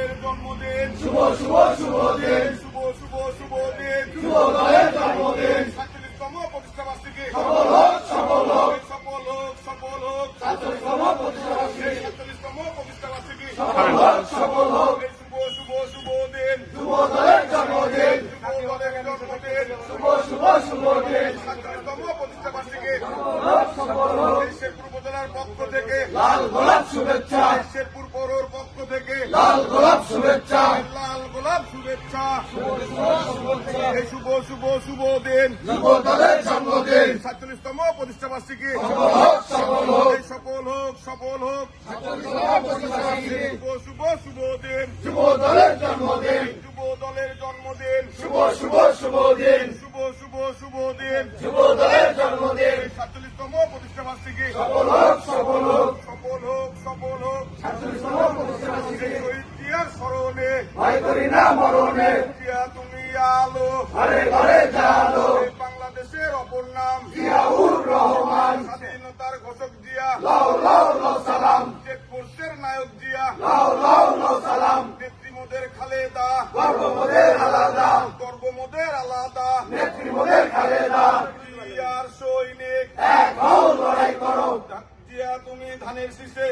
আমাদের জন্মদিন। শুভ শুভ শুভ দিন। শুভ শুভ শুভ দিন। শুভ গায়ের জন্মদিন। সাতচল্লিশতম প্রতিষ্ঠা সফল হোক সফল হোক। সফল হোক সফল হোক। সাতচল্লিশতম প্রতিষ্ঠা সাতচল্লিশতম প্রতিষ্ঠা সফল হোক সফল হোক। শুভ শুভ শুভ দিন। শুভ গায়ের জন্মদিন। শুভ শুভ শুভ দিন। সাতচল্লিশতম প্রতিষ্ঠা সফল হোক সফল হোক। শেরপুর উপজেলার পক্ষ থেকে লাল গোলাপ শুভেচ্ছা। শেরপুর পৌর লাল গোলাপ শুভেচ্ছা। লাল গোলাপ শুভেচ্ছা। এই শুভ শুভ শুভ দিন। যুব দলের জন্মদিন। সাতচল্লিশতম প্রতিষ্ঠা বার্ষিকী। সফল হোক সফল হোক। সফল হোক সফল হোক। শুভ শুভ শুভ দিন। যুব দলের জন্মদিন। যুব দলের জন্মদিন। শুভ শুভ শুভ দিন। শুভ শুভ শুভ দিন। যুব দলের জন্মদিন। সাতচল্লিশতম প্রতিষ্ঠা বার্ষিকী। সফল হোক সফল হোক। সফল হোক। শহীদ স্মরণে। ভয় করি না মরণে। তুমি আলো। ঘরে ঘরে জালো। বাংলাদেশের অপর নাম। জিয়াউর রহমান। স্বাধীনতার ঘোষক জিয়া। লাও লাও লাও সালাম। চেকপোস্টের নায়ক জিয়া। লাও লাও লাও সালাম। নেত্রীমোদের খালেদা। গর্বমোদের আলাদা। গর্বমোদের আলাদা। নেত্রীমোদের খালেদা। তুমি ধানের শীষে